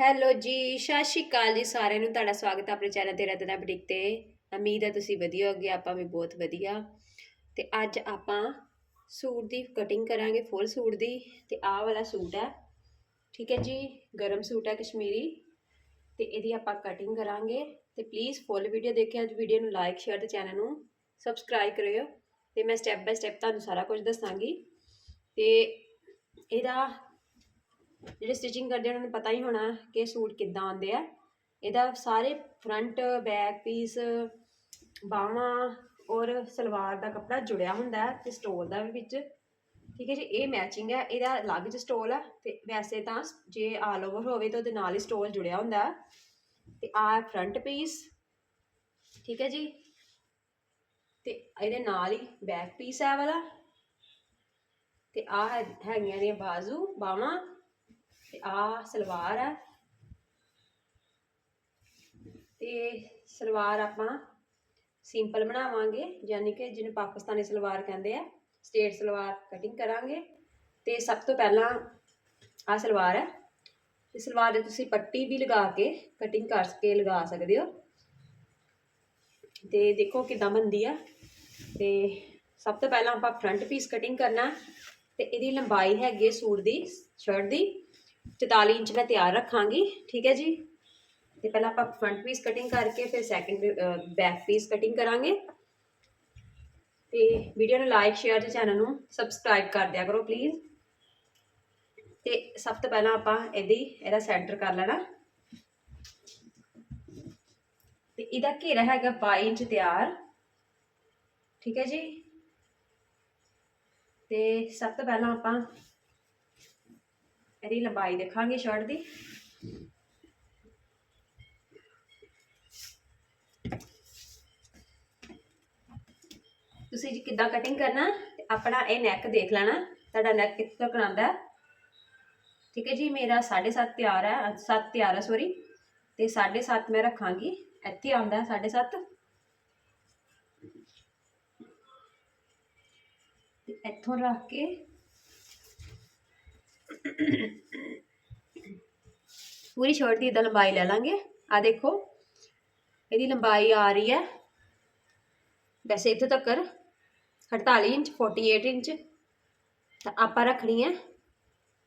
Hello ਜੀ, ਸਤਿ ਸ਼੍ਰੀ ਅਕਾਲ ਜੀ ਸਾਰਿਆਂ ਨੂੰ। ਤੁਹਾਡਾ ਸਵਾਗਤ ਹੈ ਆਪਣੇ ਚੈਨਲ ਤੇ ਰਤਨਾ ਬੁਟੀਕ ਤੇ। ਉਮੀਦ ਹੈ ਤੁਸੀਂ ਵਧੀਆ ਹੋਗੇ ਆਪਾਂ ਵੀ ਬਹੁਤ ਵਧੀਆ। ਤੇ ਅੱਜ ਆਪਾਂ ਸੂਟ ਦੀ ਕਟਿੰਗ ਕਰਾਂਗੇ ਫੁੱਲ ਸੂਟ ਦੀ। ਤੇ ਆਹ ਵਾਲਾ ਸੂਟ ਹੈ। ਠੀਕ ਹੈ ਜੀ, ਗਰਮ ਸੂਟ ਹੈ ਕਸ਼ਮੀਰੀ। ਤੇ ਇਹਦੀ ਆਪਾਂ ਕਟਿੰਗ ਕਰਾਂਗੇ। ਤੇ ਪਲੀਜ਼ ਫੁੱਲ ਵੀਡੀਓ ਦੇਖਿਓ। ਅੱਜ ਵੀਡੀਓ ਨੂੰ ਲਾਈਕ ਸ਼ੇਅਰ ਤੇ ਚੈਨਲ ਨੂੰ ਸਬਸਕ੍ਰਾਈਬ ਕਰਿਓ। ਤੇ ਮੈਂ ਸਟੈਪ ਬਾਈ ਸਟੈਪ ਤੁਹਾਨੂੰ ਸਾਰਾ ਕੁਝ ਦੱਸਾਂਗੀ। ਤੇ ਇਹਦਾ ਜਿਹੜੇ ਸਟਿਚਿੰਗ ਕਰਦੇ ਉਹਨਾਂ ਨੂੰ ਪਤਾ ਹੀ ਹੋਣਾ ਕਿ ਸੂਟ ਕਿੱਦਾਂ ਆਉਂਦੇ ਆ। ਇਹਦਾ ਸਾਰੇ ਫਰੰਟ ਬੈਕ ਪੀਸ ਬਾਹਾਂ ਔਰ ਸਲਵਾਰ ਦਾ ਕੱਪੜਾ ਜੁੜਿਆ ਹੁੰਦਾ ਹੈ ਤੇ ਸਟੋਲ ਦਾ ਵੀ ਵਿੱਚ। ਠੀਕ ਹੈ ਜੀ, ਇਹ ਮੈਚਿੰਗ ਹੈ, ਇਹਦਾ ਅਲੱਗ ਜਿਹਾ ਸਟੋਲ ਹੈ ਤੇ ਵੈਸੇ ਤਾਂ ਜੇ ਆਲ ਓਵਰ ਹੋਵੇ ਤਾਂ ਉਹਦੇ ਨਾਲ ਹੀ ਸਟੋਲ ਜੁੜਿਆ ਹੁੰਦਾ ਹੈ। ਤੇ ਆ ਫਰੰਟ ਪੀਸ ਠੀਕ ਹੈ ਜੀ। ਤੇ ਇਹਦੇ ਨਾਲ ਹੀ ਬੈਕ ਪੀਸ ਹੈ ਵਾਲਾ। ਤੇ ਆ ਹੈਗੀਆਂ ਨੇ ਬਾਜ਼ੂ ਬਾਹਾਂ ਤੇ ਆ ਸਲਵਾਰ ਹੈ ਤੇ ਸਲਵਾਰ ਆਪਾਂ ਸਿੰਪਲ ਬਣਾਵਾਂਗੇ, ਯਾਨੀ ਕਿ ਜਿਹਨੂੰ ਪਾਕਿਸਤਾਨੀ ਸਲਵਾਰ ਕਹਿੰਦੇ ਆ, ਸਟੇਟ ਸਲਵਾਰ ਕਟਿੰਗ ਕਰਾਂਗੇ। ਤੇ ਸਭ ਤੋਂ ਪਹਿਲਾਂ ਆ ਸਲਵਾਰ ਹੈ ਤੇ ਸਲਵਾਰ ਦੇ ਤੁਸੀਂ ਪੱਟੀ ਵੀ ਲਗਾ ਕੇ ਕਟਿੰਗ ਕਰਕੇ ਲਗਾ ਸਕਦੇ ਹੋ। ਤੇ ਦੇਖੋ ਕਿਦਾਂ ਬਣਦੀ ਆ। ਤੇ ਸਭ ਤੋਂ ਪਹਿਲਾਂ ਆਪਾਂ ਫਰੰਟ ਪੀਸ ਕਟਿੰਗ ਕਰਨਾ। ਤੇ ਇਹਦੀ ਲੰਬਾਈ ਹੈਗੀ ਹੈ ਸੂਟ ਦੀ ਸ਼ਰਟ ਦੀ। 44 ਇੰਚ ਮੈਂ ਤਿਆਰ ਰੱਖਾਂਗੀ, ਠੀਕ ਹੈ ਜੀ? ਤੇ ਪਹਿਲਾਂ ਆਪਾਂ ਫਰੰਟ ਪੀਸ ਕਟਿੰਗ ਕਰਕੇ ਫਿਰ ਸੈਕਿੰਡ ਬੈਕ ਪੀਸ ਕਟਿੰਗ ਕਰਾਂਗੇ। ਤੇ ਵੀਡੀਓ ਨੂੰ ਲਾਈਕ ਸ਼ੇਅਰ ਤੇ ਚੈਨਲ ਨੂੰ ਸਬਸਕ੍ਰਾਈਬ ਕਰ ਦਿਆ ਕਰੋ ਪਲੀਜ਼ ਤੇ ਸਭ ਤੋਂ ਪਹਿਲਾਂ ਆਪਾਂ ਇਹਦੀ, ਇਹਦਾ ਸੈਂਟਰ ਕਰ ਲੈਣਾ। ਤੇ ਇਹਦਾ ਘੇਰਾ ਹੈਗਾ 22 ਇੰਚ ਤਿਆਰ, ਠੀਕ ਹੈ ਜੀ? ਤੇ ਸਭ ਤੋਂ ਪਹਿਲਾਂ ਆਪਾਂ ਇਹਦੀ ਲੰਬਾਈ ਦੇਖਾਂਗੇ ਸ਼ਰਟ ਦੀ। ਤੁਸੀਂ ਜੀ ਕਿੱਦਾਂ ਕਟਿੰਗ ਕਰਨਾ, ਤੇ ਆਪਣਾ ਇਹ ਨੈਕ ਦੇਖ ਲੈਣਾ, ਤੁਹਾਡਾ ਨੈਕ ਕਿੱਥੋਂ ਤੱਕ ਆਉਂਦਾ ਠੀਕ ਹੈ ਜੀ, ਮੇਰਾ 7.5 ਤਿਆਰ ਹੈ 7 ਤਿਆਰ ਹੈ ਸੋਰੀ ਤੇ 7.5 ਮੈਂ ਰੱਖਾਂਗੀ, ਇੱਥੇ ਆਉਂਦਾ 7.5 ਤੇ ਇੱਥੋਂ ਰੱਖ ਕੇ ਪੂਰੀ ਸ਼ਰਟ ਦੀ ਇਦਾਂ ਲੰਬਾਈ ਲੈ ਲਾਂਗੇ। ਆ ਦੇਖੋ, ਇਹਦੀ ਲੰਬਾਈ ਆ ਰਹੀ ਹੈ। ਵੈਸੇ ਇੱਥੇ ਤੱਕ 48 ਇੰਚ 48 ਇੰਚ ਤਾਂ ਆਪਾਂ ਰੱਖਣੀ ਹੈ।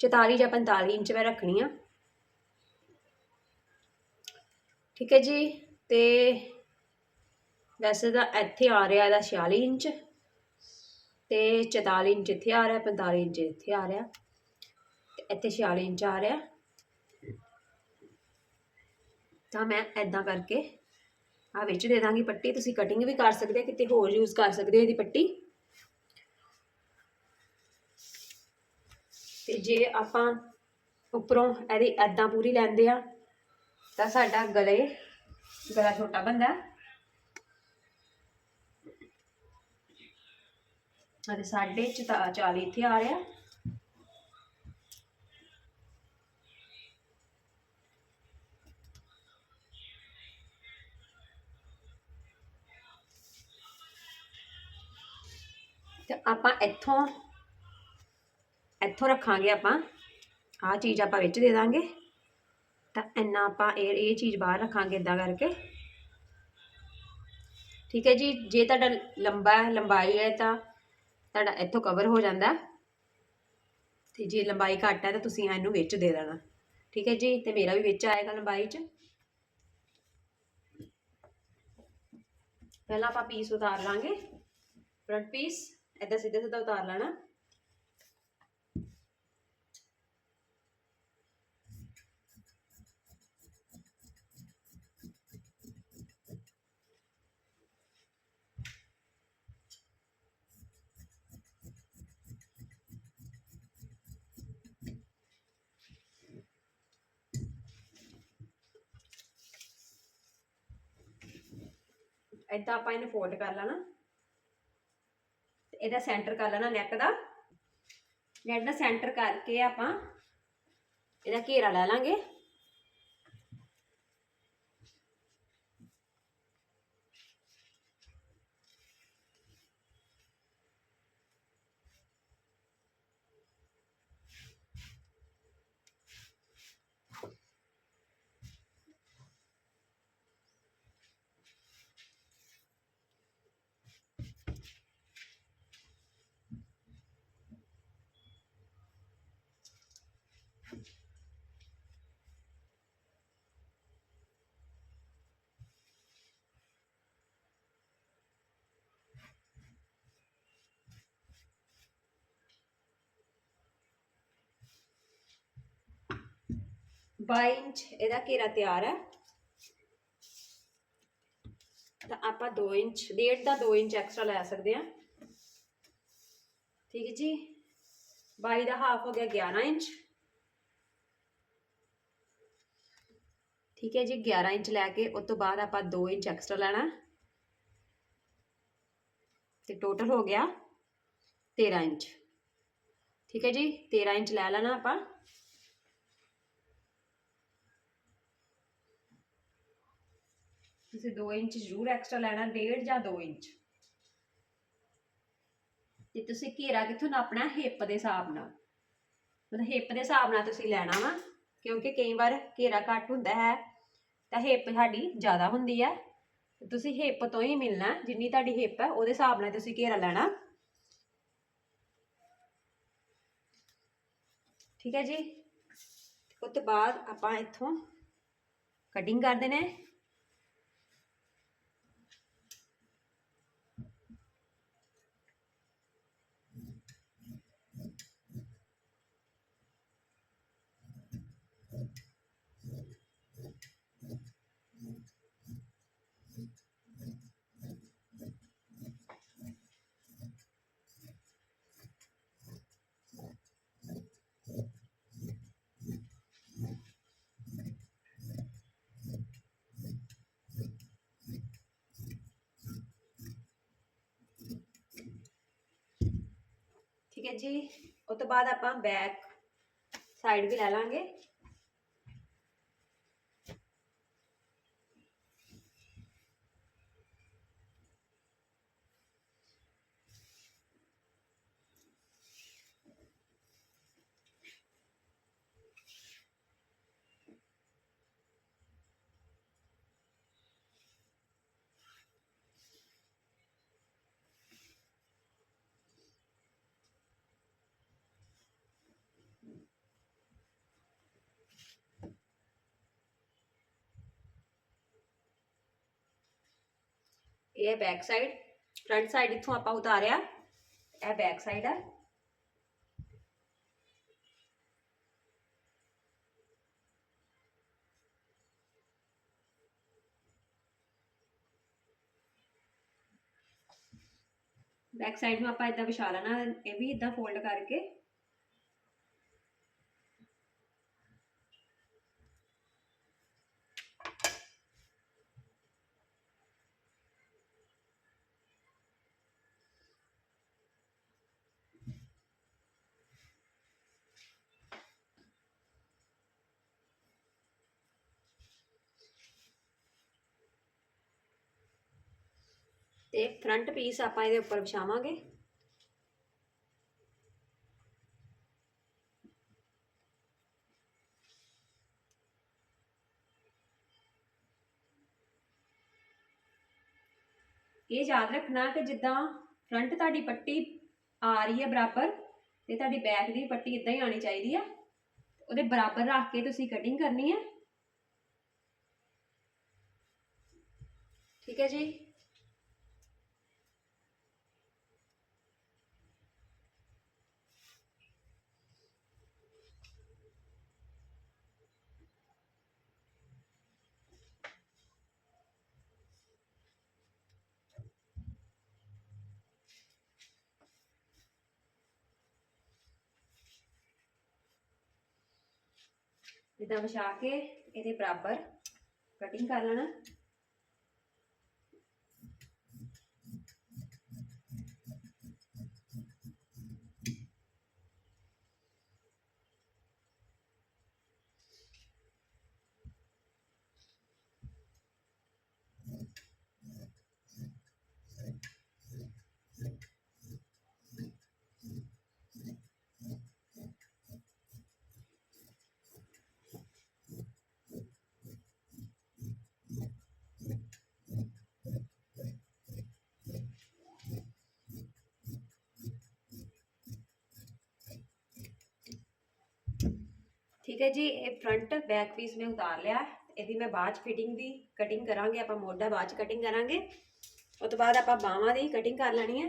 44 ਜਾਂ 45 ਇੰਚ ਮੈਂ ਰੱਖਣੀ ਆ। ਠੀਕ ਹੈ ਜੀ, ਤੇ ਵੈਸੇ ਤਾਂ ਇੱਥੇ ਆ ਰਿਹਾ ਇਹਦਾ 46 ਇੰਚ ਤੇ 44 ਇੰਚ ਇੱਥੇ ਆ ਰਿਹਾ 45 ਇੰਚ ਇੱਥੇ ਆ ਰਿਹਾ। ਇੱਥੇ 46 ਇੰਚ ਆ ਰਿਹਾ। ਤਾਂ ਮੈਂ ਐਦਾਂ ਕਰਕੇ ਆ ਵਿੱਚ ਦੇ ਦਾਂਗੀ ਪੱਟੀ। ਤੁਸੀਂ ਕਟਿੰਗ ਵੀ ਕਰ ਸਕਦੇ ਹੋ, ਕਿਤੇ ਹੋਰ ਯੂਜ਼ ਕਰ ਸਕਦੇ ਹੋ ਇਹਦੀ ਪੱਟੀ। ਤੇ ਜੇ ਆਪਾਂ ਉੱਪਰੋਂ ਇਹਦੀ ਐਦਾਂ ਪੂਰੀ ਲੈਂਦੇ ਆ, ਤਾਂ ਸਾਡਾ ਗਲੇ, ਗਲਾ ਛੋਟਾ ਬੰਦਾ ਅਤੇ ਸਾਡੇ 40 ਇੱਥੇ ਆ ਰਿਹਾ। ਤੇ ਆਪਾਂ ਇੱਥੋਂ ਇੱਥੋਂ ਰੱਖਾਂਗੇ ਆਪਾਂ। ਆਹ ਚੀਜ਼ ਆਪਾਂ ਵਿੱਚ ਦੇ ਦਾਂਗੇ। ਤਾਂ ਇੰਨਾ ਆਪਾਂ ਇਹ ਇਹ ਚੀਜ਼ ਬਾਹਰ ਰੱਖਾਂਗੇ ਇਦਾਂ ਕਰਕੇ। ਠੀਕ ਹੈ ਜੀ, ਜੇ ਤੁਹਾਡਾ ਲੰਬਾ, ਲੰਬਾਈ ਹੈ ਤਾਂ ਤੁਹਾਡਾ ਇੱਥੋਂ ਕਵਰ ਹੋ ਜਾਂਦਾ। ਤੇ ਜੇ ਲੰਬਾਈ ਘੱਟ ਹੈ ਤਾਂ ਤੁਸੀਂ ਇਹਨੂੰ ਵਿੱਚ ਦੇ ਦੇਣਾ। ਠੀਕ ਹੈ ਜੀ, ਤੇ ਮੇਰਾ ਵੀ ਵਿੱਚ ਆਏਗਾ ਲੰਬਾਈ 'ਚ। ਪਹਿਲਾਂ ਆਪਾਂ ਪੀਸ ਉਤਾਰ ਲਾਂਗੇ। ਫਰੰਟ ਪੀਸ ਇਦਾਂ ਸਿੱਧਾ ਸਿੱਧਾ ਉਤਾਰ ਲੈਣਾ। ਇਦਾਂ ਆਪਾਂ ਇਹਨੂੰ ਫੋਲਡ ਕਰ ਲੈਣਾ। ਇਹਦਾ ਸੈਂਟਰ ਕਰ ਲੈਣਾ ਨੈਕ ਦਾ। ਨੈਕ ਦਾ ਸੈਂਟਰ ਕਰਕੇ ਆਪਾਂ ਇਹਦਾ ਘੇਰਾ ਲੈ ਲਾਂਗੇ। 22 ਇੰਚ ਇਹਦਾ ਘੇਰਾ ਤਿਆਰ ਹੈ। ਤਾਂ ਆਪਾਂ 2 ਇੰਚ, ਡੇਢ ਦਾ 2 ਇੰਚ ਐਕਸਟਰਾ ਲੈ ਸਕਦੇ ਹਾਂ। ਠੀਕ ਹੈ ਜੀ। 22 ਦਾ ਹਾਫ ਹੋ ਗਿਆ 11 ਇੰਚ। ਠੀਕ ਹੈ ਜੀ 11 ਇੰਚ ਲੈ ਕੇ ਉਸ ਤੋਂ ਬਾਅਦ ਆਪਾਂ 2 ਇੰਚ ਐਕਸਟਰਾ ਲੈਣਾ। ਤੇ ਟੋਟਲ ਹੋ ਗਿਆ 13 ਇੰਚ। ਠੀਕ ਹੈ ਜੀ 13 ਇੰਚ ਲੈ ਲੈਣਾ ਆਪਾਂ। ਤੁਸੀਂ 2 ਇੰਚ ਜ਼ਰੂਰ ਐਕਸਟਰਾ ਲੈਣਾ, ਡੇਢ ਜਾਂ 2 ਇੰਚ। ਤੇ ਤੁਸੀਂ ਘੇਰਾ ਕਿੱਥੋਂ ਨਾਪਣਾ? ਹਿੱਪ ਦੇ ਹਿਸਾਬ ਨਾਲ। ਮਤਲਬ ਹਿੱਪ ਦੇ ਹਿਸਾਬ ਨਾਲ ਤੁਸੀਂ ਲੈਣਾ ਵਾ, ਕਿਉਂਕਿ ਕਈ ਵਾਰ ਘੇਰਾ ਘੱਟ ਹੁੰਦਾ ਹੈ, ਤਾਂ ਹਿੱਪ ਸਾਡੀ ਜ਼ਿਆਦਾ ਹੁੰਦੀ ਹੈ ਤੁਸੀਂ ਹਿੱਪ ਤੋਂ ਹੀ ਮਿਲਣਾ, ਜਿੰਨੀ ਤੁਹਾਡੀ ਹਿੱਪ ਹੈ ਉਹਦੇ ਹਿਸਾਬ ਨਾਲ ਤੁਸੀਂ ਘੇਰਾ ਲੈਣਾ। ਠੀਕ ਹੈ ਜੀ? ਉਸ ਤੋਂ ਬਾਅਦ ਆਪਾਂ ਇੱਥੋਂ ਕਟਿੰਗ ਕਰ ਦੇਣਾ ਠੀਕ ਹੈ ਜੀ। ਉਸ ਤੋਂ ਬਾਅਦ ਆਪਾਂ ਬੈਕ ਸਾਈਡ ਵੀ ਲੈ ਲਾਂਗੇ। ਇਹ ਹੈ ਬੈਕ ਸਾਈਡ ਫਰੰਟ ਸਾਈਡ ਇੱਥੋਂ ਆਪਾਂ ਉਤਾਰਿਆ। ਇਹ ਬੈਕ ਸਾਈਡ ਹੈ ਬੈਕ ਸਾਈਡ ਨੂੰ ਆਪਾਂ ਇਦਾਂ ਵਿਛਾ ਲੈਣਾ, ਇਹ ਵੀ ਇਦਾਂ ਫੋਲਡ ਕਰਕੇ। ਤੇ ਫਰੰਟ ਪੀਸ ਆਪਾਂ ਇਹਦੇ ਉੱਪਰ ਵਿਛਾਵਾਂਗੇ। ਇਹ ਯਾਦ ਰੱਖਣਾ ਕਿ ਜਿੱਦਾਂ ਫਰੰਟ ਤੁਹਾਡੀ ਪੱਟੀ ਆ ਰਹੀ ਹੈ ਬਰਾਬਰ ਤੇ ਤੁਹਾਡੀ ਬੈਕ ਦੀ ਪੱਟੀ ਇਦਾਂ ਹੀ ਆਣੀ ਚਾਹੀਦੀ ਹੈ ਉਹਦੇ ਬਰਾਬਰ ਰੱਖ ਕੇ ਤੁਸੀਂ ਕਟਿੰਗ ਕਰਨੀ ਹੈ ਠੀਕ ਹੈ ਜੀ? ਇਦਾਂ ਵਿਛਾ ਕੇ ਇਹਦੇ ਬਰਾਬਰ ਕਟਿੰਗ ਕਰ ਲੈਣਾ। ਠੀਕ ਹੈ ਜੀ, ਇਹ ਫਰੰਟ ਬੈਕ ਪੀਸ ਮੈਂ ਉਤਾਰ ਲਿਆ। ਇਹਦੀ ਮੈਂ ਬਾਅਦ ਚ ਫਿਟਿੰਗ ਦੀ ਕਟਿੰਗ ਕਰਾਂਗੇ, ਆਪਾਂ ਮੋਢਾ ਬਾਅਦ ਚ ਕਟਿੰਗ ਕਰਾਂਗੇ। ਉਸ ਤੋਂ ਬਾਅਦ ਆਪਾਂ ਬਾਹਾਂ ਦੀ ਕਟਿੰਗ ਕਰ ਲੈਣੀ ਹੈ।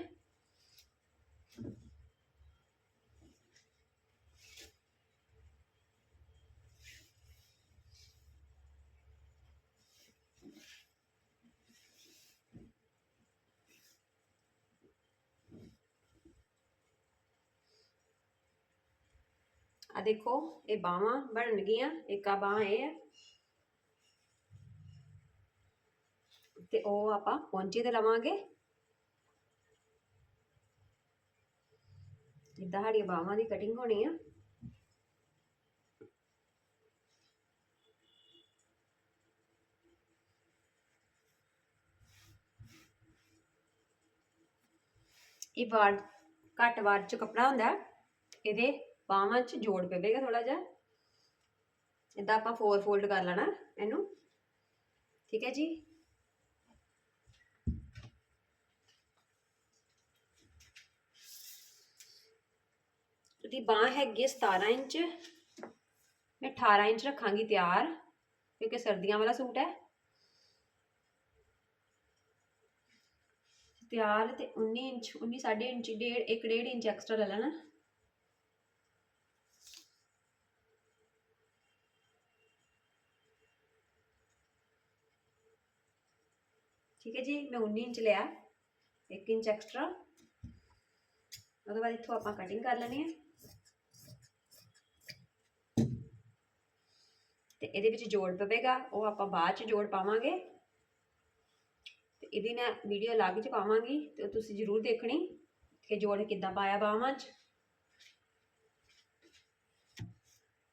ਆ ਦੇਖੋ, ਇਹ ਬਾਹਾਂ ਬਣਨਗੀਆਂ, ਇੱਕ ਆ ਬਾਹ ਇਹ ਹੈ। ਤੇ ਉਹ ਆਪਾਂ ਪੌਂਚੇ ਤੇ ਲਵਾਂਗੇ। ਜਿੱਦਾਂ ਸਾਡੀਆਂ ਬਾਹਾਂ ਦੀ ਕਟਿੰਗ ਹੋਣੀ ਆ। ਇਹ ਵਾਰ ਘੱਟ ਵਾਰ ਚ ਕੱਪੜਾ ਹੁੰਦਾ, ਇਹਦੇ ਬਾਹਾਂ 'ਚ ਜੋੜ ਪਵੇਗਾ ਥੋੜਾ ਜਿਹਾ। ਇਦਾਂ ਆਪਾਂ ਫੋਰ ਫੋਲਡ ਕਰ ਲੈਣਾ ਇਹਨੂੰ। ਠੀਕ ਹੈ ਜੀ? ਉਹਦੀ ਬਾਹ ਹੈਗੀ ਹੈ 17 ਇੰਚ। ਮੈਂ 18 ਇੰਚ ਰੱਖਾਂਗੀ ਤਿਆਰ, ਕਿਉਂਕਿ ਸਰਦੀਆਂ ਵਾਲਾ ਸੂਟ ਹੈ। ਤਿਆਰ ਤੇ 19 ਇੰਚ 19 ਸਾਢੇ ਇੰਚ ਡੇਢ, ਇੱਕ ਡੇਢ ਇੰਚ ਐਕਸਟਰਾ ਲੈ ਲੈਣਾ। ਠੀਕ ਹੈ ਜੀ, ਮੈਂ 19 ਇੰਚ ਲਿਆ 1 ਇੰਚ ਐਕਸਟਰਾ ਉਹਦੇ ਬਾਅਦ ਇੱਥੋਂ ਆਪਾਂ ਕਟਿੰਗ ਕਰ ਲੈਣੀ ਹੈ। ਤੇ ਇਹਦੇ ਵਿੱਚ ਜੋੜ ਪਵੇਗਾ, ਉਹ ਆਪਾਂ ਬਾਅਦ ਚ ਜੋੜ ਪਾਵਾਂਗੇ। ਤੇ ਇਹਦੀ ਮੈਂ ਵੀਡੀਓ ਅਲੱਗ ਚ ਪਾਵਾਂਗੀ, ਤੇ ਤੁਸੀਂ ਜ਼ਰੂਰ ਦੇਖਣੀ ਕਿ ਜੋੜ ਕਿੱਦਾਂ ਪਾਇਆ ਬਾਹਾਂ 'ਚ।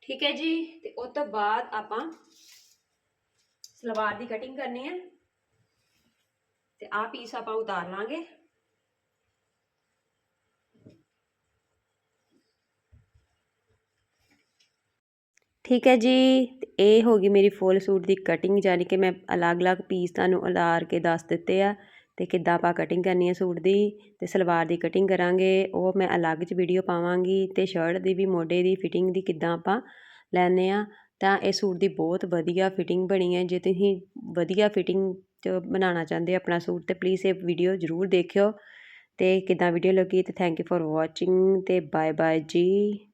ਠੀਕ ਹੈ ਜੀ, ਤੇ ਉਸ ਤੋਂ ਬਾਅਦ ਆਪਾਂ ਸਲਵਾਰ ਦੀ ਕਟਿੰਗ ਕਰਨੀ ਹੈ। ਤੇ ਆਹ ਪੀਸ ਆਪਾਂ ਉਤਾਰ ਲਾਂਗੇ। ਠੀਕ ਹੈ ਜੀ ਇਹ ਹੋ ਗਈ ਮੇਰੀ ਫੁੱਲ ਸੂਟ ਦੀ ਕਟਿੰਗ ਯਾਨੀ ਕਿ ਮੈਂ ਅਲੱਗ-ਅਲੱਗ ਪੀਸ ਤੁਹਾਨੂੰ ਉਤਾਰ ਕੇ ਦੱਸ ਦਿੱਤੇ ਆ ਤੇ ਕਿੱਦਾਂ ਆਪਾਂ ਕਟਿੰਗ ਕਰਨੀ ਹੈ ਸੂਟ ਦੀ, ਤੇ ਸਲਵਾਰ ਦੀ ਕਟਿੰਗ ਕਰਾਂਗੇ। ਉਹ ਮੈਂ ਅਲੱਗ 'ਚ ਵੀਡੀਓ ਪਾਵਾਂਗੀ ਤੇ ਸ਼ਰਟ ਦੀ ਵੀ, ਮੋਢੇ ਦੀ ਫਿਟਿੰਗ ਦੀ ਕਿੱਦਾਂ ਆਪਾਂ ਲੈਣੇ ਆ। ਤਾਂ ਇਹ ਸੂਟ ਦੀ ਬਹੁਤ ਵਧੀਆ ਫਿਟਿੰਗ ਬਣੀ ਹੈ, ਜੇ ਤੁਸੀਂ ਵਧੀਆ ਫਿਟਿੰਗ 'ਚ ਬਣਾਉਣਾ ਚਾਹੁੰਦੇ ਆਪਣਾ ਸੂਟ, ਤੇ ਪਲੀਜ਼ ਇਹ ਵੀਡੀਓ ਜ਼ਰੂਰ ਦੇਖਿਓ। ਤੇ ਕਿੱਦਾਂ ਵੀਡੀਓ ਲੱਗੀ, ਤੇ ਥੈਂਕ ਯੂ ਫॉर ਵਾਚਿੰਗ ਤੇ ਬਾਏ ਬਾਏ ਜੀ।